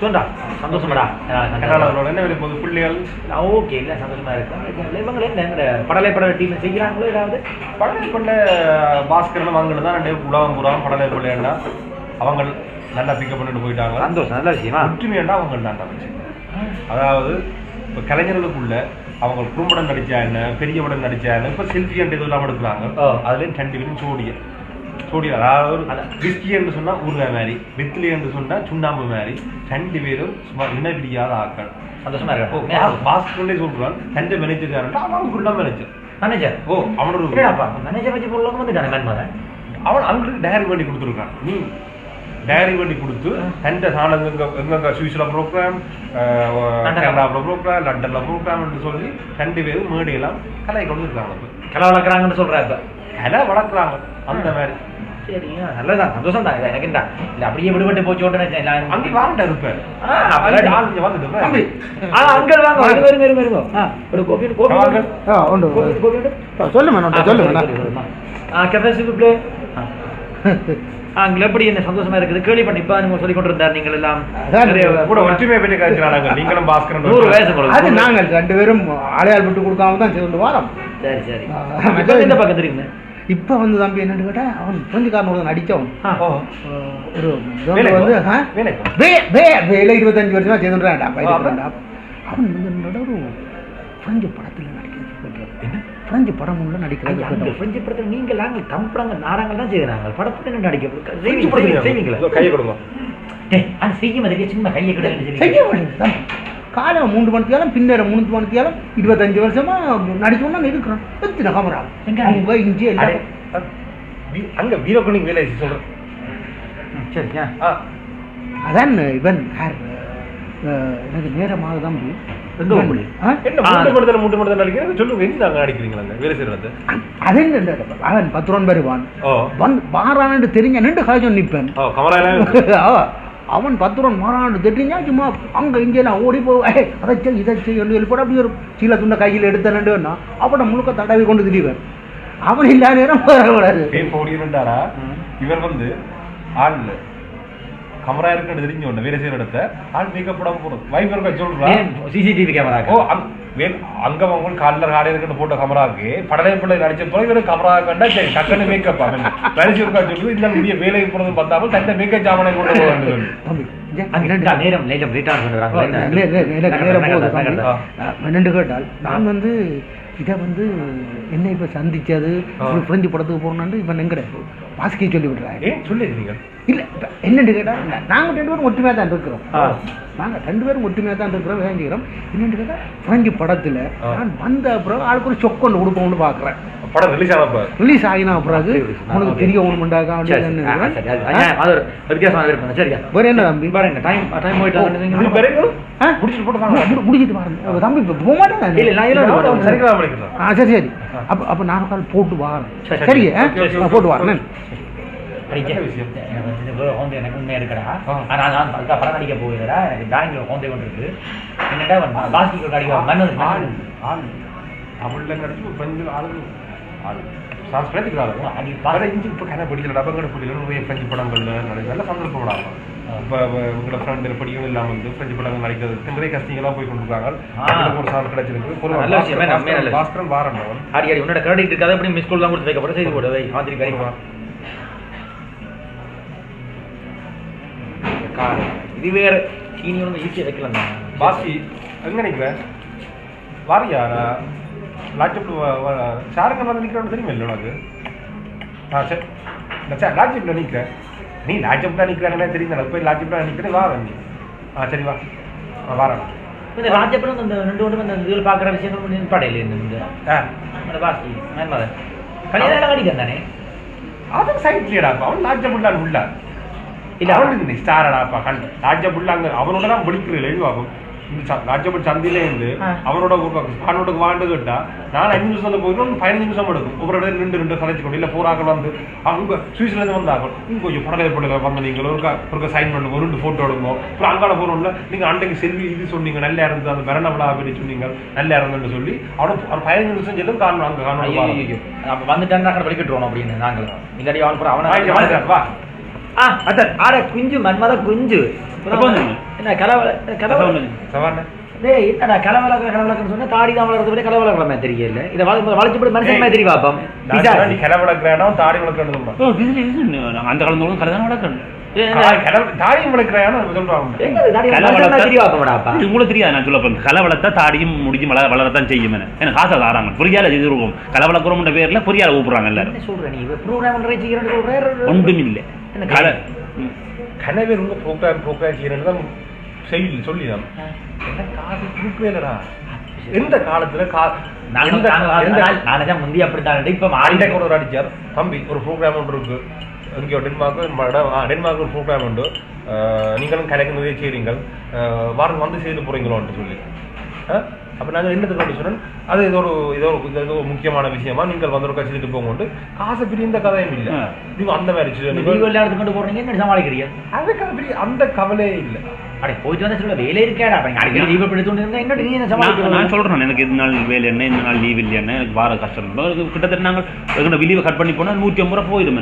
சொல்றா சந்தோஷமாடா. என்ன வேலை போகுது? பிள்ளைகள்? ஓகே இல்லை சந்தோஷமா இருக்கு? இவங்க என்ன படலை பட டீம் செய்கிறாங்களோ ஏதாவது? படலை பண்ண பாஸ்கரன் வாங்கிட்டு தான் ரெண்டு உலகம் பூரா படலை பிள்ளைன்னா அவங்க நல்லா பிக்கப் பண்ணிட்டு போயிட்டாங்க சந்தோஷம் நல்ல விஷயமா? ஒற்றுமையாண்டா அவங்க வச்சு அதாவது இப்போ கலைஞர்களுக்குள்ள அவங்க குறும்படம் நடிச்சா என்ன பெரிய படம் நடிச்சா என்ன இப்போ செல்ஃபி அண்ட் இதெல்லாம் எடுக்கிறாங்க. அதுலேயும் ரெண்டு பேரும் சோடிய சோடிய அதாவது. விஸ்கி என்று சொன்னா ஊறுகாய் மாதிரி வெத்திலி என்று சொன்னா சுண்ணாம்பு மாதிரி ரெண்டு பேரும் சும்மா இனப்பிரியாத ஆக்கள். சந்தோஷமா இருக்கு? பாஸ்கரனே சொல்றான் ரெண்டு மேனேஜர் யாருன்னா அவன் ஃபுல்லா மேனேஜர் மேனேஜர் ஓ அவனோட மேனேஜர் வச்சு வந்துட்டானே மேன்மதன் அவன் அவங்களுக்கு டைரி பண்ணி கொடுத்துருக்கான். நீ டைரி பண்ணி கொடுத்து எந்த சாணம் எங்க எங்கெங்க சுவிஸ்ல ப்ரோக்ராம் லண்டன்ல. கனடாவில் ப்ரோக்ராம் லண்டன்ல ப்ரோக்ராம்னு சொல்லி ரெண்டு பேரும் மேடையெல்லாம் கலை கொண்டு இருக்காங்க. கலை வளர்க்குறாங்கன்னு இப்ப கலை வளர்க்குறாங்க அந்த மாதிரி சரிங்க நல்லதான் சந்தோஷம் தான் எனக்கு என்ன இல்லை அப்படியே விடுபட்டு போச்சு ஓட்டுன்னு அங்கே ஆ அங்கிள் வாங்க வருங்க வருங்க வருங்க வருங்க ஆ ஒரு கோபி கோபி வாங்க. உண்டு. ஆ உண்டு கோபி கோபி உண்டு. சொல்லுங்க. ஆ கெப்பாசிட்டி பிளே அங்கே எப்படி என்ன சந்தோஷமா இருக்குது? கேள்வி பண்ணி இப்போ நீங்க சொல்லி கொண்டிருந்தார் நீங்கள் எல்லாம். கூட ஒற்றுமை பெற்று காய்ச்சினாங்க நீங்களும் பாஸ்கரன் நூறு வயசு. அது நாங்கள் ரெண்டு பேரும் அடையாள் விட்டு கொடுக்காம தான் சேர்ந்து வாரம். சரி சரி. இந்த பக்கம் தெரியுங்க? இப்போ வந்து தம்பி என்னன்னு கேட்டா அவன் பிரெஞ்சுக்காரனோட நடித்தவன் ஆ. ஓ. ஒரு வந்து வேலை இருபத்தஞ்சு வருஷமா சேர்ந்துட்டான்டா பயிர்றான்டா அவன் வந்து என்னோட ஒரு பிரெஞ்சு என்ன பிரெஞ்சு படம் ஐயா, நடிக்கிறது அந்த. பிரெஞ்சு படத்தில் நீங்கள் நாங்கள் கம்பளங்க நாடகங்கள் தான் செய்கிறாங்க படத்தில் என்ன நடிக்க? செய்வீங்களா கையை கொடுங்க டேய் அது செய்ய மாதிரி சும்மா கையை கிட்ட செய்ய மாட்டேங்குது காலம் மூன்று மணித்தியாலும் பின்னேற மூணு மணித்தியாலும் இருபத்தஞ்சு வருஷமா நடிச்சோன்னா இருக்கிறோம் எத்தனை கமரா எங்க? அவங்க இஞ்சி அங்க வீரகுணிங் வேலை சொல்றேன் சரிங்க ஆ அதான் இவன் யார் எனக்கு நேரமாக போகுது? ஆ? என்ன மூட்டை நடிக்கிறேன் சொல்லுங்க எங்க அங்க நடிக்கிறீங்களா அங்க வேலை செய்யறது? அது என்ன இந்த- அவன் பத்து ரூபா வருவான் ஓ. வந்து மாறான்னு தெரிஞ்ச நின்று காய்ச்சல் நிற்பேன். அவன் பத்து ரூபா மாறான்னு தெரிஞ்சா சும்மா அங்க இங்கெல்லாம் ஓடி போ. ஏய், அதை செய் இதை செய் என்று சொல்லி போட்டு அப்படியே ஒரு சீல துண்டை கையில் எடுத்தேன்னா அவனை முழுக்க தடவி கொண்டு திரிவேன். அவன் இல்லாத நேரம் போடியிருந்தாரா இவர் வந்து ஆள் கமரா இருக்குன்னு தெரிஞ்ச உடனே வேலை செய்யற இடத்த ஆள் மேக்கப் போடாம போறது வைஃப் இருக்க சொல்றா? சிசிடிவி கேமரா ஓ அங்- வே- அங்க அவங்க காலில் காடை இருக்குன்னு போட்ட கமராக்கு படலை பிள்ளை நடிச்ச பிறகு இவரு கமரா கண்டா சரி டக்குன்னு மேக்கப் அவன் நடிச்சு இருக்கா சொல்லுது இந்த முடிய வேலைக்கு போறது பார்த்தாமல் தன்னை மேக்கப் ஜாமனை கொண்டு போக வேண்டும் நேரம் லேட்டம் ரிட்டர்ன் ஓ, நே- நே- நே- நேரம் நேரம் போகுது என்னண்டு கேட்டால் நான் வந்து இதை வந்து என்ன இப்போ சந்திச்சது ஆ. ஒரு பிரெஞ்சு படத்துக்கு போகணுன்னு இவன் எங்கட வாசிக்க சொல்லி விடுறாங்க சொல்லிருந்தீங்க இல்லை இப்ப என்னன்னு கேட்டால் நாங்கள் ரெண்டு பேரும் ஒற்றுமையாக தான் இருக்கிறோம். நாங்கள் ரெண்டு பேரும் ஒற்றுமையாக தான் இருக்கிறோம் வேண்டிக்கிறோம் என்னன்னு கேட்டால் பிரெஞ்சு படத்தில். நான் வந்த அப்புறம் ஆளுக்கு ஒரு சொக்கொண்டு கொடுப்போம்னு பார்க்குறேன் படம் ரிலீஸ் ஆனப்ப ரிலீஸ் ஆகினா பிறகு உனக்கு. தெரிய ஆ, சரி அது ஒரு சரியா? வேற என்ன தம்பி? பாருங்க டைம் டைம்? முடிச்சுட்டு போட்டு வாங்க. முடி- முடிச்சிட்டு பாருங்க தம்பி இப்போ போக மாட்டேன் இல்ல, நான் இல்ல, இல்ல, இல்ல. சரிக்கலாம் படிக்கலாம் ஆ சரி சரி. அப்போ அப்போ நான் கால் போட்டு வாரேன் சரி, போட்டு வாரேன் விஷயம்? எனக்கு வந்து இது வேற ஹோண்டை எனக்கு உண்மையா இருக்கடா. ஆ. ஆனா நான் அதுக்காக படம் நடிக்க போகிறா எனக்கு பேங்க்ல ஹோண்டை கொண்டு இருக்கு. என்னடா பாஸ்கெட் அடிக்க தமிழ்ல ஆள் அடி ஆளு இஞ்சி இப்போ கதை பிடிக்கல டபங்கட பிடிக்கல நிறைய பிரெஞ்சு படங்கள்ல நல்ல சந்தர்ப்பம் விடாங்க இப்போ உங்களோட ஃப்ரெண்டு படிக்கணும் இல்லாமல் வந்து பிரெஞ்சு படங்கள் நடிக்கிறதுக்கு நிறைய கஸ்டிங்கெல்லாம் போய் கொண்டிருக்காங்க. ஒரு கிடைச்சிருக்கு. ஒரு நல்ல விஷயமே. பாஸ்கரன் வாரண்டவன் ஆடி ஆடி உன்னோட கிரெடிட் இருக்காது? அப்படி மிஸ் தான் கொடுத்து வைக்கப்பட செய்து போடு வை மாதிரி கிடைக்கும் இது வேற. சீனி ஒன்று ஈஸியாக வைக்கலாம் தான் பாஸ்கி எங்க நிக்கிற? வாரியா லாட்ஜப்ல ஷாருக்கன் வந்து நிக்கிறான்னு தெரியுமா இல்லை உனக்கு? ஆ சரி. சரி லாட்ஜப்ல நிக்கிறேன் நீ லாட்ஜப்ல நிக்கிறானே தெரியும் எனக்கு போய் லாட்ஜப்ல நிக்கிறேன் வா நீ. ஆ சரி வா. ஆ வாரேன் இந்த ராஜபுரம் இந்த ரெண்டு ஒன்று இந்த இதில் பார்க்குற விஷயங்கள் கொஞ்சம் நிற்பாடையில் இந்த இந்த பாஸ்கி மேன்மதன் கல்யாணம் கடிக்கிறேன் தானே? அது சைட்லியடாப்பா அவன் லாட்ஜபுல்லான் உள்ள. இல்ல, இல்ல அவன் இந்த ஸ்டாரடாப்பா கண் லாட்ஜபுல்லா அங்க அவனோட தான் படிக்கிற எழுவாகும் இந்த ச- லாட்ஜபுல் சந்தில இருந்து ஆ. அவனோட அவனோட வாண்டு கேட்டா நான் அஞ்சு நிமிஷம் வந்து போயிட்டு பதினஞ்சு நிமிஷம் எடுக்கும் ஒவ்வொரு இடம் ரெண்டு ரெண்டு கலைச்சு கொண்டு இல்ல போறாக்கள் வந்து அவங்க சுவிஸ்ல இருந்து வந்தாங்க நீங்க கொஞ்சம் படலை படலை வந்த நீங்க ஒரு ஒரு சைன் பண்ணுங்க ஒரு ரெண்டு போட்டோ எடுங்க அப்புறம் அங்கால போறோம்ல நீங்க அன்றைக்கு செல்வி இது சொன்னீங்க நல்லா இருந்து அந்த மரண படி சொன்னீங்க நல்லா இருந்துன்னு சொல்லி அவன் ஒரு பதினஞ்சு நிமிஷம் செல்லும் காரணம் அங்க வந்துட்டான் அக்கறை வலிக்கிட்டுருவோம் அப்படின்னு நாங்கள் இல்லாட்டி அவன் அவனை ஆ அத்தர் ஆட குஞ்சு மன்மத குஞ்சு என்ன கலவல வந்தீங்க சவாண்ணே டேய் சொன்னா தாடி தான் வளர்றது விட கலவலக்கமே தெரியல இதை வள வளைச்சு போட்டு மனுஷன் மாதிரி தெரிய சொன்னா நீ கிளை விளக்குறானோ தாடி நாங்கள் அந்த காலத்தோட கல்யாணம் வளர்க்கணும். தாடியும் விளக்குறானோ சொல்றாங்க எங்க தாடி கலை மனுஷன் மாதிரி தெரிய வளர்த்தா பாப்போம்டாப்பா இது உங்களுக்கு தெரியாது நான் சொல்ல போறேன் கலை வளர்த்தா தாடியும் முடிஞ்சு வளர வளரத்தான் செய்யும் எனக்கு காசை தாராங்க பொரியால செய்திருக்கோம் கலை வளர்க்குறோம்ன்ற பேர்ல பொரியால கூப்பிடுறாங்க எல்லாரும். ஒன்றும் இல்லை. கனவே உங்க ப்ரோக்ராம் ப்ரோக்ராம் செய்யறேன்னு தான் செய்யல சொல்லி தான் என்ன காசு கொடுக்கவே இல்லடா. எந்த காலத்துல கா முந்தி அப்படித்தான் இப்ப ஆண்டை கூட ஒரு அடிச்சார். தம்பி ஒரு ப்ரோக்ராம் ஒன்று இருக்கு. இங்கே டென்மார்க்கு டென்மார்க் ஒரு ப்ரோக்ராம் உண்டு. நீங்களும் கலைக்கு நிறைய செய்றீங்கள். வாரம் வந்து செய்து போறீங்களோன்ட்டு சொல்லி. அப்போ நாங்கள் என்னத்துக்கு சொன்னோம் அது ஏதோ ஒரு ஏதோ ஏதோ ஒரு முக்கியமான விஷயமா நீங்கள் வந்து ஒரு கட்சி செய்துட்டு போங்க காசை பிரி இந்த கதையும் இல்லை. ஆ. நீங்க அந்த மாதிரி எடுத்து கொண்டு போறீங்க என்ன சமாளிக்கிறீங்க அதுக்கு அது பெரிய அந்த கவலையே இல்லை. அடே போயிட்டு வந்து சொல்ல வேலை இருக்கேடா? அடிக்கடி லீவ் எடுத்து கொண்டு இருந்தா என்னோட நீ என்ன நான் சமாளிக்க நான் சொல்றேன் எனக்கு இந்த நாள் வேலை என்ன இந்த நாள் லீவ் இல்லையா எனக்கு வார கஷ்டம். கிட்டத்தட்ட நாங்கள் லீவை கட் பண்ணி போனால் நூற்றி ஐம்பது ரூபா போயிடும்.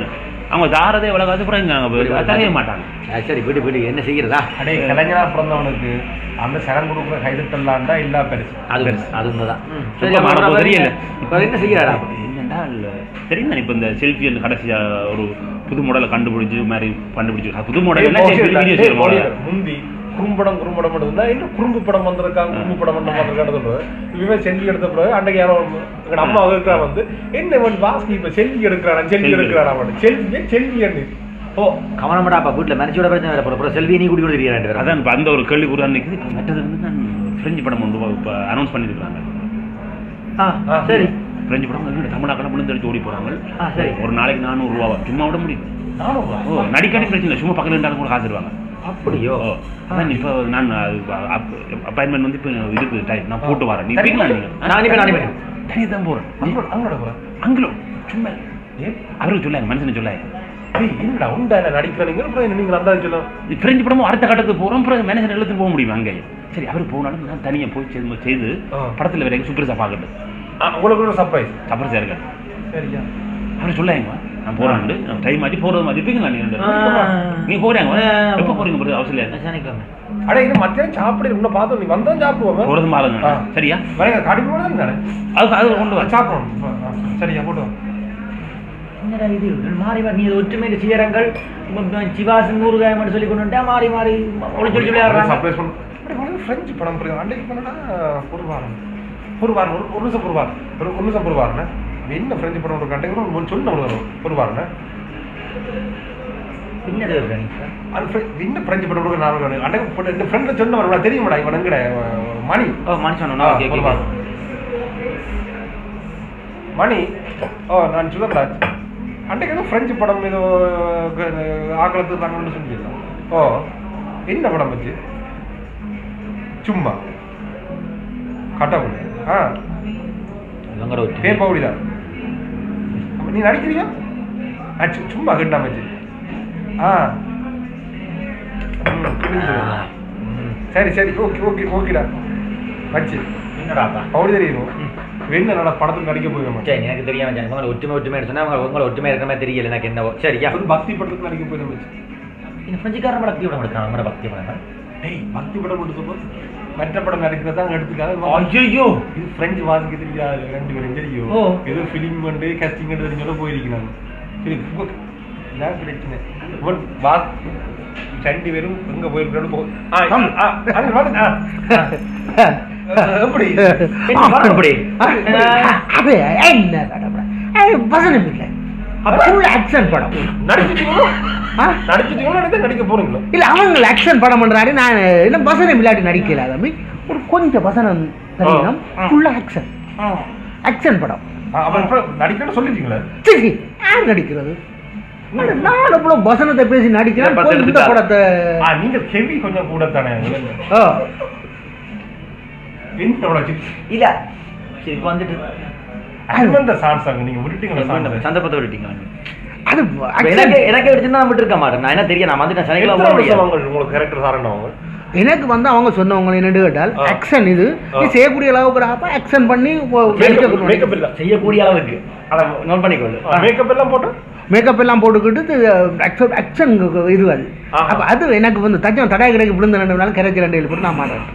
அவங்க தாரதே எவ்வளோ காசு அவங்க தரைய மாட்டாங்க. சரி விடு விடு என்ன செய்யறதா அடே கலைஞரா பிறந்தவனுக்கு அந்த சரம் கொடுக்குற கைதட்டலான்டா இல்லா பெருசு? அது அது உண்மைதான். தெரியல. இப்ப என்ன செய்யறாடா என்னடா தெரியும் இப்போ இந்த செல்ஃபி அந்த கடைசியா ஒரு புது மாடலை கண்டுபிடிச்சு மாதிரி கண்டுபிடிச்சு. புது மாடல் முந்தி குறும்படம் குறும்படம் இருந்தா இன்னும் குறும்பு படம் வந்திருக்காங்க குறும்பு படம் வந்து வந்திருக்கான்னு சொல்றது இவன் செல்வி எடுத்த பிறகு அன்றைக்கு யாரோ எங்க அம்மா இருக்கிறா வந்து என்ன இவன் வாசி இப்ப செல்வி எடுக்கிறானா? செல்வி. எடுக்கிறானா? அவன் செல்வியே செல்வி அண்ணி ஓ கவனமாடாப்பா வீட்டுல மனுஷோட பிரச்சனை வேற போற செல்வி நீ கூடி கூட தெரியல ரெண்டு பேரும்? அதான் இப்போ அந்த ஒரு கேள்வி கூட நிற்குது இப்போ மற்றது வந்து நான் ஃப்ரெஞ்சு படம் ஒன்று இப்போ அனௌன்ஸ் பண்ணியிருக்காங்க ஆ, ஆ, சரி. ஃப்ரெஞ்சு படம் தமிழ்நாட்டில் விழுந்தடிச்சு ஓடி போகிறாங்க ஆ, சரி. ஒரு நாளைக்கு நானூறுரூவா சும்மா விட முடியும். நடிக்காட்டி பிரச்சனை இல்லை. சும்மா பக்கத்தில் இருந்தாலும் கூட காசு தருவாங்க. அப்படியோ? அதான் இப்போ நான் அப்பாயின்மெண்ட் வந்து இப்போ இருக்கு டைம் நான் போட்டு வரேன். நீ போய்க்கலாம் நீங்கள் நான் நான் தனியாக தான் போகிறேன் அங்க அங்கட போறேன் அங்கிலோ சும்மா அவருக்கு சொல்லாங்க மனுஷனை சொல்லாங்க. என்னடா உண்டா நடிக்கிறீங்க? அப்புறம் என்ன நீங்க அந்த சொல்லும் ஃப்ரெஞ்சு படமும் அடுத்த கட்டத்துக்கு போகிறோம் அப்புறம் மேனேஜர் எழுத்து போக முடியும் அங்கே சரி அவர் போனாலும் நான் தனியாக போய் செய்து செய்து ஆ. படத்தில் வரைக்கும் சூப்பர்ஸாக பார்க்கணும் உங்களுக்கு சர்ப்ரைஸ் சப்பரஸாக இருக்கேன் சரியா. அவர் சொல்லாங்க நான் போறாண்டு டைம் ஆச்சு போறது மாதிரி இருப்பீங்களா? ஆ. நீங்க போறாங்க. எப்போ போறீங்க போறது அவசியம் இல்லை சனிக்கிழமை. அடே இது மத்தியானம் சாப்பிடு. உன்னை பார்த்தோம் நீ வந்தா சாப்பிடுவோம். போறது மாறுங்க. சரியா? வரேங்க கடிப்பு கூட தானே அது அது கொண்டு வா. சாப்பிடணும் சரியா போட்டு. என்னடா இது? மாறி மாறி நீ ஒற்றுமை சீரங்கள் சிவாசன் நூறுகாயம் சொல்லி கொண்டு வந்துட்டா மாறி மாறி ஒளி சொல்லி விளையாடுறாங்க. சர்ப்ரைஸ் பண்ணு அடே, உனக்கு பிரெஞ்சு படம் புரியும் அன்றைக்கு பண்ணனா ஒரு வாரம் ஒரு வாரம் ஒரு ஒரு நிமிஷம் ஒரு வாரம் ஒரு ஒரு நிமிஷம் ஒரு வாரண்ணே என்ன பிரெஞ்சு படம் ஒரு கண்டே ஒரு சொல்லு ஒரு வரும் ஒரு ஃப்ரெ- என்ன பிரெஞ்சு படம் நாலு வாரம்? அன்றைக்கு இந்த ஃப்ரெண்ட் சொன்ன வரும் தெரியுமாடா இவன் எங்கட மணி? ஓ ஒரு வாரம். மணி? ஓ நான் சுதர்ராஜ் அன்றைக்கு ஏதோ பிரெஞ்சு படம் ஏதோ ஆக்களத்து தாங்கன்னு சொல்லியிருந்தான் ஓ என்ன படம் வச்சு? சும்மா. கடவுள் ஆ. பேர் பவுடிதான் நீ நடிக்கிறியா நான் சு- சும்மா கேட்டா வச்சு ஆ. சரி சரி ஓகே ஓகே ஓகேடா. வச்சு என்னடாப்பா பவுடி தெரியும்? என்ன நட படத்துக்கு நடிக்க போயிருமா சரி எனக்கு தெரியாம. இவங்களை ஒற்றுமை ஒற்றுமை சொன்னா அவங்க உங்களை ஒற்றுமை இருக்கிற மாதிரி தெரியல. எனக்கு என்னவோ. சரியா ஒரு பக்தி படத்துக்கு நடிக்க போயிருமா வச்சு இந்த பிரெஞ்சுக்காரன் பக்தி படம் எடுக்கான் நம்ம பக்தி படம் டேய் பக்தி படம் எடுத்தப்போ மற்ற படம் நடிக்கிறதா எடுத்துக்காத ஐயோ இது பிரெஞ்சு வாசிக்க தெரியாது ரெண்டு பேரும் தெரியும். ஏதோ ஃபிலிம் வந்து கஸ்டிங் தெரிஞ்சோட போயிருக்கிறாங்க சரி இதான் பிரச்சனை இவன் வா ரெண்டு பேரும் எங்க போயிருக்கான்னு போ ஆ. எப்படி என்ன வசனம் இல்லை ஃபுல் ஆக்ஷன் படம். நடிச்சிட்டீங்களோ? ஆ? நடிச்சிட்டீங்களோ? நடித்தா நடிக்க போறீங்களோ? இல்ல அவங்க ஆக்ஷன் படம் பண்றாரு. நான் என்ன வசனம் இல்லாட்டி நடிக்கல தம்பி. ஒரு கொஞ்சம் வசனம் ஆக்ஷன் ஆக்ஷன் படம். சொல்லிட்டீங்களா? சரி யார் நடிக்கிறது? நான் வசனத்தை பேசி நடிக்கிறேன் இந்த. படத்தை. நீங்க கொஞ்சம் கூட தானே. இல்ல சரி இப்ப வந்துட்டு அந்த விட்டுட்டீங்களா சந்தர்ப்பத்தை அது. எனக்கு எனக்கு எடுத்துருந்தா நான் விட்டுருக்க மாட்டேன். நான் என்ன தெரியும்? நான் வந்துட்டேன். சனிக்கிழமை உங்களுக்கு கேரக்டர் சாரண்டவங்க எனக்கு வந்து அவங்க சொன்னவங்க என்னன்னு கேட்டால். ஆக்ஷன் இது. நீ. செய்யக்கூடிய அளவுக்கு ஆக்ஷன் பண்ணி மேக்கப். இல்ல. செய்யக்கூடிய அளவுக்கு. அதை நோட் பண்ணிக்கொள்ளு மேக்கப் எல்லாம் போட்டு? மேக்கப் எல்லாம் போட்டுக்கிட்டு ஆக்ஷன் ஆஹா. அப்போ அது எனக்கு வந்து தச்சம் தடாய் கிடைக்கு விழுந்த ரெண்டு நாள் கரைச்சி ரெண்டு போட்டு நான் மாட்டேன்.